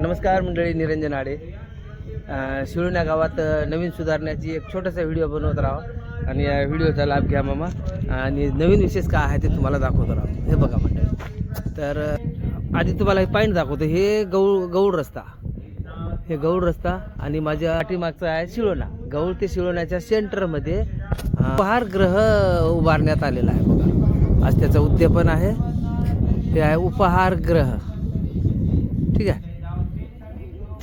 नमस्कार मंडळी निरंजन आडे. अं, गावात नवीन सुधारण्याची एक छोटासा व्हिडिओ बनवत राहा आणि या व्हिडिओचा लाभ घ्या मामा. आणि नवीन विशेष काय आहे ते तुम्हाला दाखवत राहा हे बघा मंडळी. तर आधी तुम्हाला हे पॉईंट दाखवतो. हे गौ गौड रस्ता. हे गौड रस्ता आणि माझ्या पाठीमागचा आहे शिळोणा गौड ते शिळोण्याच्या सेंटरमध्ये अं, उपहार ग्रह उभारण्यात आलेला आहे बघा. आज त्याचं उद्यापन आहे. ते आहे उपहार ग्रह. ठीक आहे?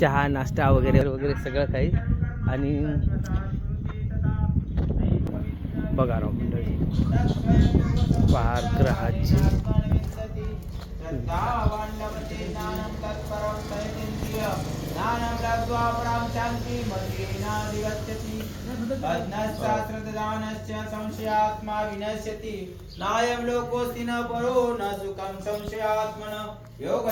चहा नाश्ता वगैरे वगैरे सगळं काही. आणि बघा राव मंडळी. उपहार ग्रहाची संशयात्मा विनश्यति। नायं लोकोऽस्ति न परो न सुखं संशयात्मन। योग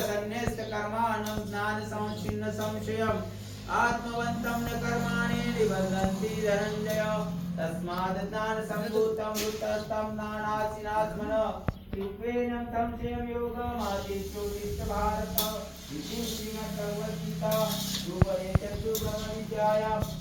कर्माणं ज्ञान संचिन्न संशयम्। आत्मवन्तं न कर्माणि निबन्धन्ति धनञ्जय। तस्मात् ज्ञान सम्भूतं वृत्तस्तं नानासिनात्मन। रूपेण संशयं योगमादित्योदिष्ट भारत इति श्रीमद्भगवद्गीता। योगेतस्तु ब्रह्मविद्यायां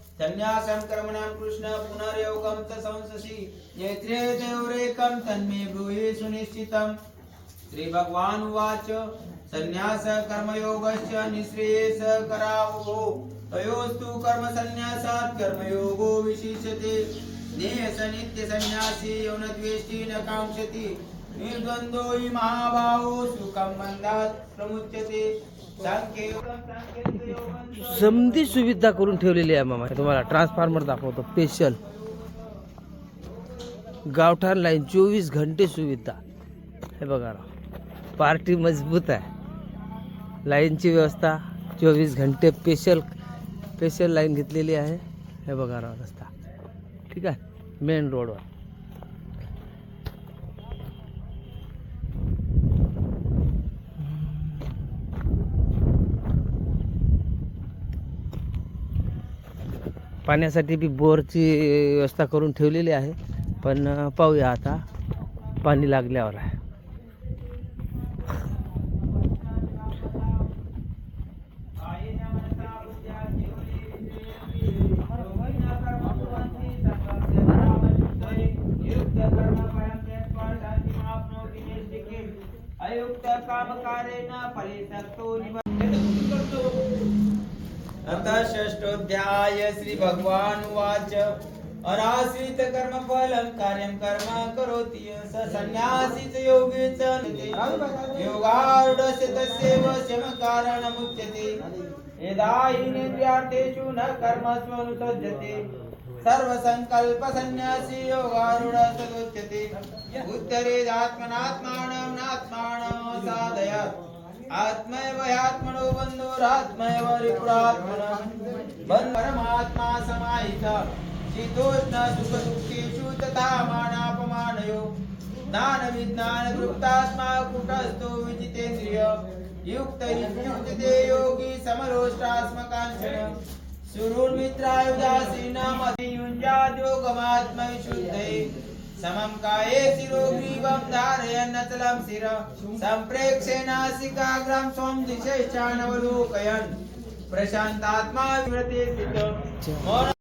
तन्यासं कर्मणां कृष्ण पुनर्योगं च संससि। नेत्रे देवरेकं तन्मे ब्रूहि सुनिश्चितम् श्रीभगवान् उवाच संन्यास कर्मयोगश्च निःश्रेयस करावो तयोस्तु कर्मसन्न्यासात् कर्मयोगो विशिष्यते। नेहस नित्यसन्न्यासी यो न काङ्क्षति। निर्द्वंदो हि महाभावो सुखम मंदात प्रमुच्यते समधी सुविधा करून ठेवलेली आहे मामा. तुम्हाला ट्रान्सफॉर्मर दाखवतो स्पेशल गावठाण लाईन चोवीस घंटे सुविधा. हे बघा राव पार्टी मजबूत आहे. लाईनची व्यवस्था चोवीस घंटे स्पेशल स्पेशल लाईन घेतलेली आहे. हे बघा राव रस्ता. ठीक आहे मेन रोडवर पाण्यासाठी बी बोरची व्यवस्था करून ठेवलेली आहे. पण पाहूया आता. पाणी लागल्यावर आहे. अयुक्त कामकारेण फले सक्तो अथ षष्ठोऽध्याय श्री भगवान् उवाच। अराश्रित कर्म फलं कार्यं कर्म करोति। स संन्यासी च योगी च निते योगारूढस्य तस्यैव शमकारणमुच्यते यदा हि निन्द्रियार्थेषु न कर्मस्वनुसज्जते सर्वसङ्कल्प सर्वसङ्कल्पसन्न्यासी योगारूढ सदुच्यते। उत्तरेदात्मनात्मानं नात्मानं साध आत्मैव ह्यात्मनो बन्धुरात्मैव रिपुरात्मनः बन्ध परमात्मा समाहितः। शीतोष्ण सुखदुःखेषु तथा मानापमानयो। ज्ञानविज्ञानतृप्तात्मा कुटस्थो विजितेन्द्रिय युक्त इत्युक्ते योगी समरोष्टास्मकाञ्चन सुरुर्मित्रायुधासीनामधियुञ्जाद्योगमात्मविशुद्धये समं काये शिरोग्रीवं धारयन्नचलं शिर सम्प्रेक्ष्य नासिकाग्रं स्वं दिशैश्चानवलोकयन् प्रशान्तात्मा विव्रते स्थित मौन